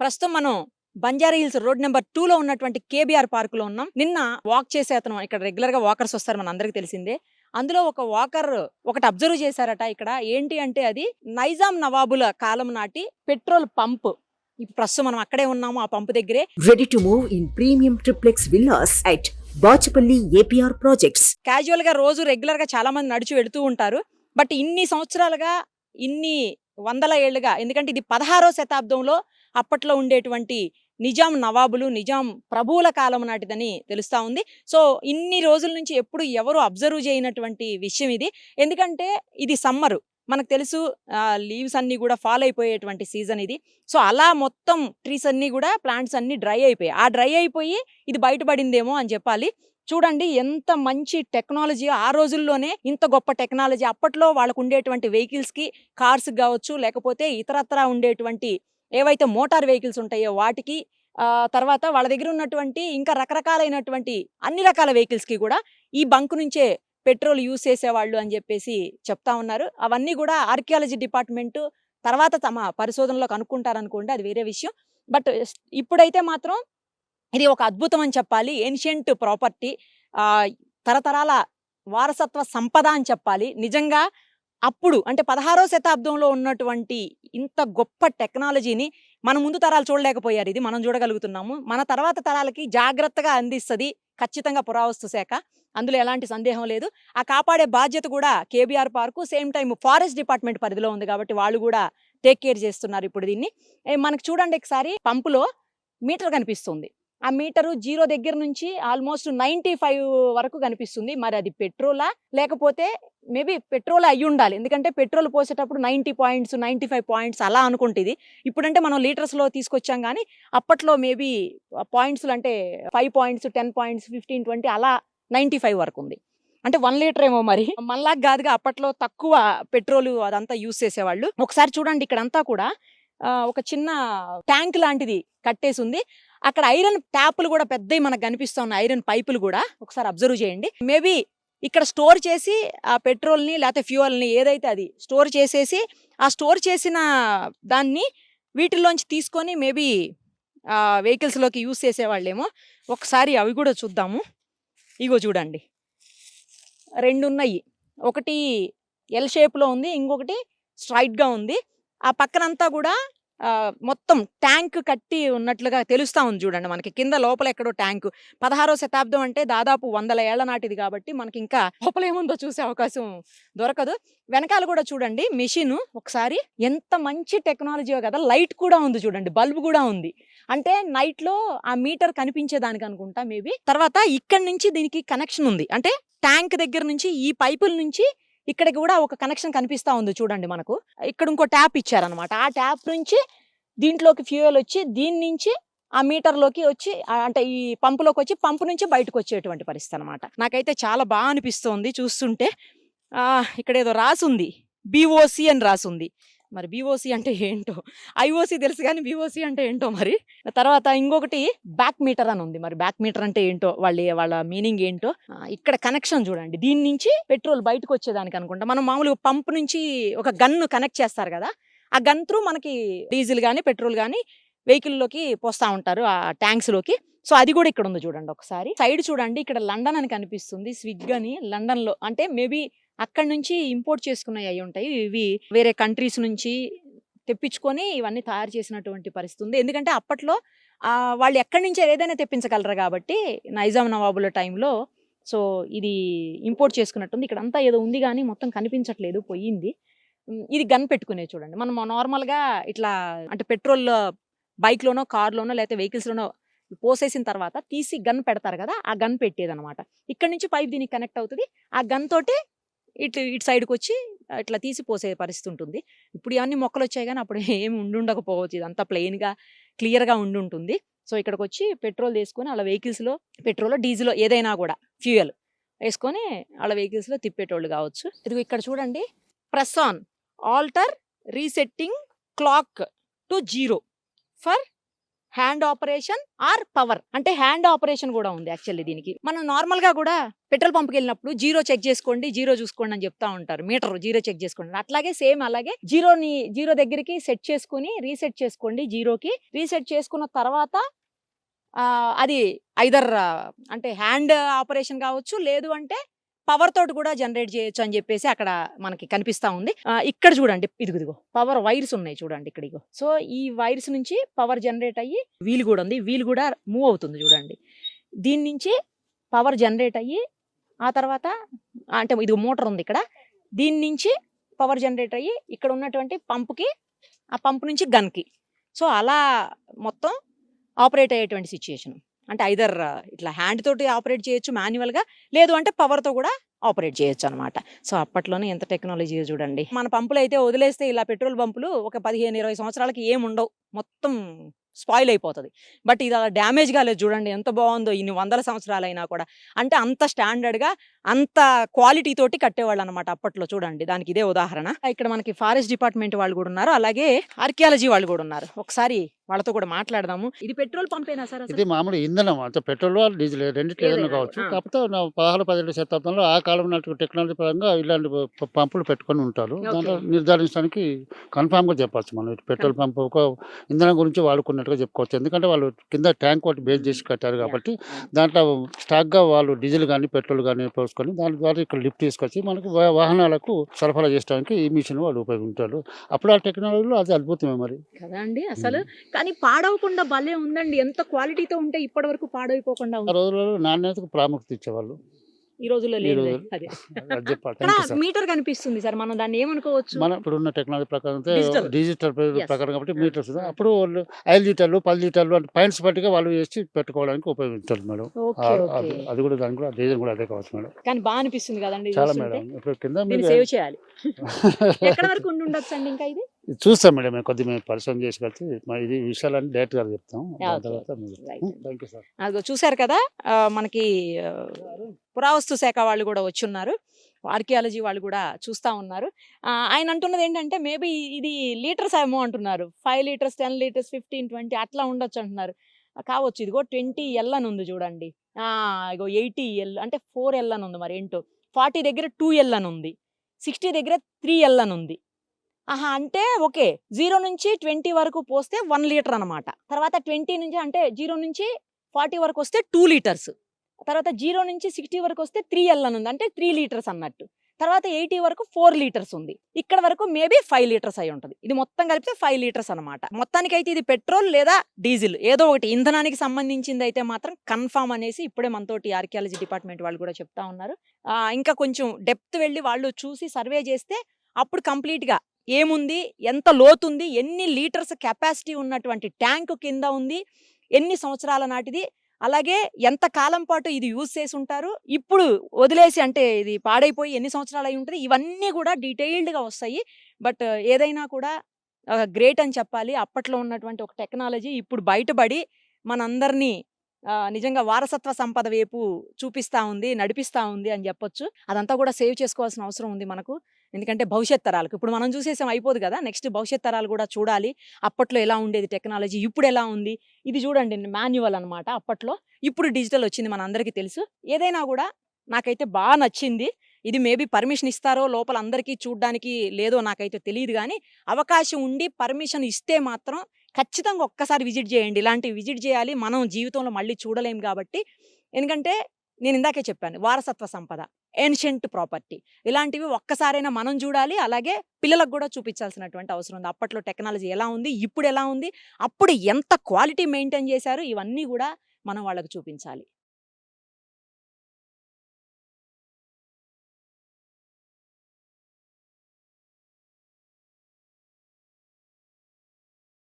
ప్రస్తుతం మనం Banjara Hills road number two లో ఉన్నటువంటి కేబీఆర్ పార్క్లో ఉన్నాం. నిన్న వాక్ చేసే అతను ఇక్కడ రెగ్యులర్గా వాకర్స్ వస్తారు మన అందరికి తెలిసిందే. అందులో ఒక వాకర్ ఒకటి అబ్జర్వ్ చేశారట ఇక్కడ. ఏంటి అంటే అది నైజాం నవాబుల కాలం నాటి పెట్రోల్ పంప్. ప్రస్తుతం మనం అక్కడే ఉన్నాము ఆ పంపు దగ్గరే. Ready to move in premium triplex villas at Bachapalli APR Projects. క్యాజువల్గా రోజు రెగ్యులర్గా చాలా మంది నడిచి వెళుతూ ఉంటారు. బట్ ఇన్ని సంవత్సరాలుగా ఇన్ని వందల ఏళ్ళుగా ఎందుకంటే ఇది పదహారో శతాబ్దంలో అప్పట్లో ఉండేటువంటి నిజాం నవాబులు నిజాం ప్రభువుల కాలం నాటిదని తెలుస్తూ ఉంది. సో ఇన్ని రోజుల నుంచి ఎప్పుడు ఎవరు అబ్జర్వ్ చేయనటువంటి విషయం ఇది. ఎందుకంటే ఇది సమ్మరు. మనకు తెలుసు లీవ్స్ అన్నీ కూడా ఫాల్ అయిపోయేటువంటి సీజన్ ఇది. సో అలా మొత్తం ట్రీస్ అన్నీ కూడా ప్లాంట్స్ అన్నీ డ్రై అయిపోయాయి. ఆ డ్రై అయిపోయి ఇది బయటపడిందేమో అని చెప్పాలి. చూడండి ఎంత మంచి టెక్నాలజీ ఆ రోజుల్లోనే ఇంత గొప్ప టెక్నాలజీ. అప్పట్లో వాళ్ళకు ఉండేటువంటి వెహికల్స్కి కార్స్కి కార్స్ కావచ్చు లేకపోతే ఇతరత్రా ఉండేటువంటి ఏవైతే మోటార్ వెహికల్స్ ఉంటాయో వాటికి తర్వాత వాళ్ళ దగ్గర ఉన్నటువంటి ఇంకా రకరకాలైనటువంటి అన్ని రకాల వెహికల్స్కి కూడా ఈ బంక్ నుంచే పెట్రోల్ యూజ్ చేసేవాళ్ళు అని చెప్పేసి చెప్తా ఉన్నారు. అవన్నీ కూడా ఆర్కియాలజీ డిపార్ట్మెంటు తర్వాత తమ పరిశోధనలో కనుక్కుంటారనుకోండి అది వేరే విషయం. బట్ ఇప్పుడైతే మాత్రం ఇది ఒక అద్భుతం అని చెప్పాలి. ఏన్షియంట్ ప్రాపర్టీ తరతరాల వారసత్వ సంపద అని చెప్పాలి. నిజంగా అప్పుడు అంటే పదహారో శతాబ్దంలో ఉన్నటువంటి ఇంత గొప్ప టెక్నాలజీని మన ముందు తరాలు చూడలేకపోయారు. ఇది మనం చూడగలుగుతున్నాము. మన తర్వాత తరాలకి జాగ్రత్తగా అందిస్తుంది ఖచ్చితంగా పురావస్తు శాఖ. అందులో ఎలాంటి సందేహం లేదు. ఆ కాపాడే బాధ్యత కూడా KBR park. Same time forest department పరిధిలో ఉంది కాబట్టి వాళ్ళు కూడా టేక్ కేర్ చేస్తున్నారు ఇప్పుడు దీన్ని. మనకు చూడండి ఒకసారి పంపులో మీటర్ కనిపిస్తుంది. ఆ మీటరు జీరో దగ్గర నుంచి ఆల్మోస్ట్ నైంటీ ఫైవ్ వరకు కనిపిస్తుంది. మరి అది పెట్రోలా? లేకపోతే మేబీ పెట్రోల్ అయ్యి ఉండాలి. ఎందుకంటే petrol పోసేటప్పుడు ninety points ninety five points అలా అనుకుంటుంది. ఇప్పుడంటే మనం లీటర్స్లో తీసుకొచ్చాం కానీ అప్పట్లో మేబీ పాయింట్స్ అంటే five points ten points fifteen twenty అలా నైంటీ ఫైవ్ వరకు ఉంది. అంటే వన్ లీటర్ ఏమో మరి. మనలాగా కాదుగా అప్పట్లో తక్కువ పెట్రోల్ అదంతా యూస్ చేసేవాళ్ళు. ఒకసారి చూడండి ఇక్కడంతా కూడా ఒక చిన్న ట్యాంక్ లాంటిది కట్టేసి ఉంది. అక్కడ ఐరన్ ట్యాపులు కూడా పెద్దవి మనకు కనిపిస్తూ ఉన్నాయి. ఐరన్ పైపులు కూడా ఒకసారి అబ్జర్వ్ చేయండి. మేబీ ఇక్కడ స్టోర్ చేసి ఆ పెట్రోల్ని లేకపోతే ఫ్యూయల్ని ఏదైతే అది స్టోర్ చేసేసి ఆ స్టోర్ చేసిన దాన్ని వీటిల్లోంచి తీసుకొని మేబీ వెహికల్స్లోకి యూస్ చేసేవాళ్ళేమో. ఒకసారి అవి కూడా చూద్దాము. ఇగో చూడండి. రెండు ఉన్నాయి. ఒకటి ఎల్ షేప్లో ఉంది ఇంకొకటి స్ట్రైట్గా ఉంది. ఆ పక్కనంతా కూడా మొత్తం ట్యాంక్ కట్టి ఉన్నట్లుగా తెలుస్తా ఉంది చూడండి మనకి. కింద లోపల ఎక్కడో ట్యాంక్. పదహారో శతాబ్దం అంటే దాదాపు వందల ఏళ్ళ నాటిది కాబట్టి మనకి ఇంకా లోపల ఏముందో చూసే అవకాశం దొరకదు. వెనకాల కూడా చూడండి మిషన్ ఒకసారి ఎంత మంచి టెక్నాలజీయో కదా! లైట్ కూడా ఉంది చూడండి బల్బ్ కూడా ఉంది. అంటే నైట్లో ఆ మీటర్ కనిపించేదానికి అనుకుంటా మేబీ. తర్వాత ఇక్కడ నుంచి దీనికి కనెక్షన్ ఉంది. అంటే ట్యాంక్ దగ్గర నుంచి ఈ పైపుల నుంచి ఇక్కడ కూడా ఒక కనెక్షన్ కనిపిస్తా ఉంది చూడండి మనకు. ఇక్కడ ఇంకో ట్యాప్ ఇచ్చారనమాట ఆ ట్యాప్ నుంచి దీంట్లోకి ఫ్యూయల్ వచ్చి దీని నుంచి ఆ మీటర్లోకి వచ్చి అంటే ఈ పంపులోకి వచ్చి పంపు నుంచి బయటకు వచ్చేటువంటి పరిస్థితి అనమాట నాకైతే చాలా బాగా అనిపిస్తోంది చూస్తుంటే. ఆ, ఇక్కడ ఏదో రాసుంది. బీఓసి అని రాసుంది. మరి బీఓసి అంటే ఏంటో? ఐఓసి తెలుసు కానీ బీఓసి అంటే ఏంటో మరి? తర్వాత ఇంకొకటి బ్యాక్ మీటర్ అని ఉంది. మరి బ్యాక్ మీటర్ అంటే ఏంటో? వాళ్ళ వాళ్ళ మీనింగ్ ఏంటో? ఇక్కడ కనెక్షన్ చూడండి. దీని నుంచి పెట్రోల్ బయటకు వచ్చేదానికి అనుకుంటా. మనం మామూలుగా పంప్ నుంచి ఒక గన్ను కనెక్ట్ చేస్తారు కదా? ఆ గన్ త్రూ మనకి డీజిల్ కానీ పెట్రోల్ కానీ వెహికల్లోకి పోస్తా ఉంటారు. ఆ ట్యాంక్స్లోకి. సో అది కూడా ఇక్కడ ఉంది చూడండి ఒకసారి. సైడ్ చూడండి. ఇక్కడ లండన్ అని కనిపిస్తుంది. స్విగ్ అని లండన్లో అంటే మేబీ అక్కడ నుంచి ఇంపోర్ట్ చేసుకున్నవి అయి ఉంటాయి. ఇవి వేరే కంట్రీస్ నుంచి తెప్పించుకొని ఇవన్నీ తయారు చేసినటువంటి పరిస్థితి ఉంది. ఎందుకంటే అప్పట్లో వాళ్ళు ఎక్కడి నుంచి ఏదైనా తెప్పించగలరు కాబట్టి నైజాం నవాబుల టైంలో. సో ఇది ఇంపోర్ట్ చేసుకున్నట్టుంది. ఇక్కడ అంతా ఏదో ఉంది కానీ మొత్తం కనిపించట్లేదు పోయింది. ఇది గన్ పెట్టుకునే చూడండి. మనం నార్మల్గా ఇట్లా అంటే పెట్రోల్ బైక్లోనో కార్లోనో లేకపోతే వెహికల్స్లోనో పోసేసిన తర్వాత తీసి గన్ పెడతారు కదా ఆ గన్ పెట్టేదన్నమాట. ఇక్కడ నుంచి పైప్ దీనికి కనెక్ట్ అవుతుంది. ఆ గన్ తోటి ఇటు ఇటు సైడ్కి వచ్చి ఇట్లా తీసి పోసే పరిస్థితి ఉంటుంది ఇప్పుడు ఇవన్నీ మొక్కలు వచ్చాయి కానీ అప్పుడు ఏమి ఉండుండకపోవచ్చు. ఇదంతా ప్లెయిన్గా క్లియర్గా ఉండి ఉంటుంది సో ఇక్కడికి వచ్చి పెట్రోల్ తీసుకొని అలా వెహికల్స్లో పెట్రోల్ డీజిల్ ఏదైనా కూడా ఫ్యూయల్ వేసుకొని వాళ్ళ వెహికల్స్లో తిప్పేటోళ్ళు కావచ్చు. ఇది ఇక్కడ చూడండి. Press on alter resetting clock to zero for hand operation or power. అంటే హ్యాండ్ ఆపరేషన్ కూడా ఉంది యాక్చువల్లీ దీనికి. మనం నార్మల్గా కూడా పెట్రోల్ పంప్కి వెళ్ళినప్పుడు జీరో చెక్ చేసుకోండి జీరో చూసుకోండి అని చెప్తా ఉంటారు. మీటర్ జీరో చెక్ చేసుకోండి. అట్లాగే సేమ్ అలాగే జీరోని జీరో దగ్గరికి సెట్ చేసుకుని రీసెట్ చేసుకోండి జీరోకి. రీసెట్ చేసుకున్న తర్వాత అది ఐదర్ అంటే హ్యాండ్ ఆపరేషన్ కావచ్చు లేదు అంటే పవర్ తోటి కూడా జనరేట్ చేయొచ్చు అని చెప్పేసి అక్కడ మనకి కనిపిస్తా ఉంది. ఇక్కడ చూడండి. ఇదిగో పవర్ వైర్స్ ఉన్నాయి చూడండి ఇక్కడ ఇగో. సో ఈ వైర్స్ నుంచి పవర్ జనరేట్ అయ్యి వీల్ కూడా ఉంది. వీల్ కూడా మూవ్ అవుతుంది చూడండి. దీని నుంచి పవర్ జనరేట్ అయ్యి ఆ తర్వాత అంటే ఇది మోటార్ ఉంది ఇక్కడ. దీని నుంచి పవర్ జనరేట్ అయ్యి ఇక్కడ ఉన్నటువంటి పంప్కి ఆ పంప్ నుంచి గన్కి. సో అలా మొత్తం ఆపరేట్ అయ్యేటువంటి సిచ్యుయేషన్. అంటే ఐదర్ ఇట్లా హ్యాండ్ తోటి ఆపరేట్ చేయొచ్చు మాన్యువల్గా లేదు అంటే పవర్తో కూడా ఆపరేట్ చేయొచ్చు అనమాట సో అప్పట్లోనే ఎంత టెక్నాలజీ చూడండి. మన పంపులు అయితే వదిలేస్తే ఇలా పెట్రోల్ పంపులు ఒక పదిహేను ఇరవై సంవత్సరాలకి ఏముండవు మొత్తం స్పాయిల్ అయిపోతుంది. బట్ ఇది అలా డ్యామేజ్ కాలేదు చూడండి ఎంత బాగుందో ఇన్ని వందల సంవత్సరాలైనా కూడా. అంటే అంత స్టాండర్డ్గా అంత క్వాలిటీ తోటి కట్టేవాళ్ళు అనమాట అప్పట్లో చూడండి. దానికి ఇదే ఉదాహరణ. ఇక్కడ మనకి ఫారెస్ట్ డిపార్ట్మెంట్ వాళ్ళు కూడా ఉన్నారు. అలాగే ఆర్కియాలజీ వాళ్ళు కూడా ఉన్నారు. ఒకసారి వాళ్ళతో కూడా మాట్లాడదాము. ఇది పెట్రోల్ పంపేనా సార్ ఇది మామూలు ఇంధనం అంటే పెట్రోల్ డీజిల్ రెండిట్లో ఏదైనా కావచ్చు. కాకపోతే పదహారు పదిహేడు శతాబ్దంలో ఆ కాలం నాటి టెక్నాలజీ పరంగా ఇలాంటి పంపులు పెట్టుకొని ఉంటారు. దాంట్లో. నిర్ధారించడానికి కన్ఫామ్గా చెప్పొచ్చు మనం పెట్రోల్ పంప్ ఒక ఇంధనం గురించి వాడుకున్నట్టుగా చెప్పుకోవచ్చు. ఎందుకంటే వాళ్ళు కింద ట్యాంక్ ఒకటి బేస్ చేసి కట్టారు కాబట్టి దాంట్లో స్టాక్గా వాళ్ళు డీజిల్ కానీ పెట్రోల్ కానీ పోసుకొని దాని ద్వారా ఇక్కడ లిఫ్ట్ తీసుకొచ్చి మనకు వాహనాలకు సరఫరా చేయడానికి ఈ మిషన్ వాళ్ళు ఉపయోగించారు. అప్పుడు ఆ టెక్నాలజీలో అది అద్భుతమే మరి. కదా అండి. అసలు కానీ పాడవకుండా భలే ఉందండి. ఎంత క్వాలిటీతో ఉంటే ఇప్పటి వరకు పాడైపోకుండా ఉంది. రోజులలో నాణ్యతకు ప్రాముఖ్యత ఇచ్చేవాళ్ళు. ఈ రోజుల్లో లేదు. అదే. మీటర్ కనిపిస్తుంది సార్. మనం దాన్ని ఏమనుకోవచ్చు? మన ఇప్పుడున్న టెక్నాలజీ ప్రకారం. డిజిటల్. ప్రకారం కాబట్టి. మీటర్స్ అప్పుడు వాళ్ళు ఐదు లీటర్లు పది లీటర్లు అంటే పాయింట్స్ బట్టిగా వాళ్ళు వేసి పెట్టుకోవడానికి ఉపయోగించారు మేడం. అది- కూడా దాని కూడా రీజన్ కూడా అదే కావచ్చు మేడం. కానీ బాగా అనిపిస్తుంది కదండి చాలా. మేడం. ఇప్పుడు కింద సేవ్ చేయాలి. ఎక్కడ వరకు ఉండి ఉండొచ్చు అండి ఇంకా ఇది? చూస్తాం మేడం మేము కొద్దిగా మేము పరిశ్రమ చేసి కలిసి ఇది విషయాలన్నీ డైరెక్ట్గా చెప్తాం. దాని. తర్వాత. Thank you sir. అదిగో చూశారు కదా ఆ, మనకి ఆ, పురావస్తు శాఖ వాళ్ళు కూడా వచ్చున్నారు. ఆర్కియాలజీ వాళ్ళు కూడా చూస్తా ఉన్నారు. ఆ, ఆయన అంటున్నది ఏంటంటే మేబీ ఇది లీటర్స్ ఏమో అంటున్నారు. Five litres ten litres fifteen twenty అట్లా ఉండొచ్చు అంటున్నారు. ఆ, కావచ్చు ఇదిగో ట్వంటీ ఎల్ అని ఉంది చూడండి. ఆ, ఇగో ఎయిటీ ఎల్ అంటే ఫోర్ ఎల్ అని ఉంది మరి ఏంటో. ఫార్టీ దగ్గర టూ ఎల్ అని ఉంది. సిక్స్టీ దగ్గర త్రీ ఎల్ అని ఉంది. ఆహా అంటే ఓకే. జీరో నుంచి ట్వంటీ వరకు పోస్తే వన్ లీటర్ అనమాట తర్వాత ట్వంటీ నుంచి అంటే జీరో నుంచి ఫార్టీ వరకు వస్తే టూ లీటర్స్. తర్వాత జీరో నుంచి సిక్స్టీ వరకు వస్తే త్రీ ఎల్ అని ఉంది. అంటే త్రీ లీటర్స్ అన్నట్టు. తర్వాత ఎయిటీ వరకు ఫోర్ లీటర్స్ ఉంది. ఇక్కడ వరకు మేబీ ఫైవ్ లీటర్స్ అయి ఉంటుంది. ఇది మొత్తం కలిపితే ఫైవ్ లీటర్స్ అనమాట అయితే ఇది పెట్రోల్ లేదా డీజిల్? ఏదో ఒకటి. ఇంధనానికి సంబంధించింది అయితే మాత్రం కన్ఫామ్ అనేసి ఇప్పుడే మనతోటి ఆర్కియాలజీ డిపార్ట్మెంట్ వాళ్ళు కూడా చెప్తా ఉన్నారు. ఇంకా కొంచెం డెప్త్ వెళ్ళి వాళ్ళు చూసి సర్వే చేస్తే అప్పుడు కంప్లీట్గా ఏముంది? ఎంత లోతుంది? ఎన్ని లీటర్స్ కెపాసిటీ ఉన్నటువంటి ట్యాంక్ కింద ఉంది? ఎన్ని సంవత్సరాల నాటిది? అలాగే ఎంత కాలం పాటు ఇది యూజ్ చేసి ఉంటారు? ఇప్పుడు వదిలేసి అంటే ఇది పాడైపోయి ఎన్ని సంవత్సరాలు అయి ఉంటుంది? ఇవన్నీ కూడా డీటెయిల్డ్గా వస్తాయి. బట్ ఏదైనా కూడా గ్రేట్ అని చెప్పాలి. అప్పట్లో ఉన్నటువంటి ఒక టెక్నాలజీ ఇప్పుడు బయటపడి మనందరినీ నిజంగా వారసత్వ సంపద వైపు చూపిస్తా ఉంది నడిపిస్తా ఉంది అని చెప్పొచ్చు. అదంతా కూడా సేవ్ చేసుకోవాల్సిన అవసరం ఉంది మనకు. ఎందుకంటే భవిష్యత్ తరాలకు. ఇప్పుడు మనం చూసేసాం అయిపోదు కదా! నెక్స్ట్ భవిష్యత్ తరాలు కూడా చూడాలి. అప్పట్లో ఎలా ఉండేది టెక్నాలజీ? ఇప్పుడు ఎలా ఉంది? ఇది చూడండి మాన్యువల్ అనమాట అప్పట్లో. ఇప్పుడు డిజిటల్ వచ్చింది మన అందరికీ తెలుసు. ఏదైనా కూడా నాకైతే బాగా నచ్చింది. ఇది మేబీ పర్మిషన్ ఇస్తారో లోపల అందరికీ చూడడానికి లేదో నాకైతే తెలియదు కానీ అవకాశం ఉండి పర్మిషన్ ఇస్తే మాత్రం ఖచ్చితంగా ఒక్కసారి విజిట్ చేయండి. ఇలాంటివి విజిట్ చేయాలి. మనం జీవితంలో మళ్ళీ చూడలేం కాబట్టి. ఎందుకంటే నేను ఇందాకే చెప్పాను వారసత్వ సంపద ఏన్షియంట్ ప్రాపర్టీ ఇలాంటివి ఒక్కసారైనా మనం చూడాలి. అలాగే పిల్లలకు కూడా చూపించాల్సినటువంటి అవసరం ఉంది. అప్పట్లో టెక్నాలజీ ఎలా ఉంది? ఇప్పుడు ఎలా ఉంది? అప్పుడు ఎంత క్వాలిటీ మెయింటైన్ చేశారు? ఇవన్నీ కూడా మనం వాళ్ళకు చూపించాలి.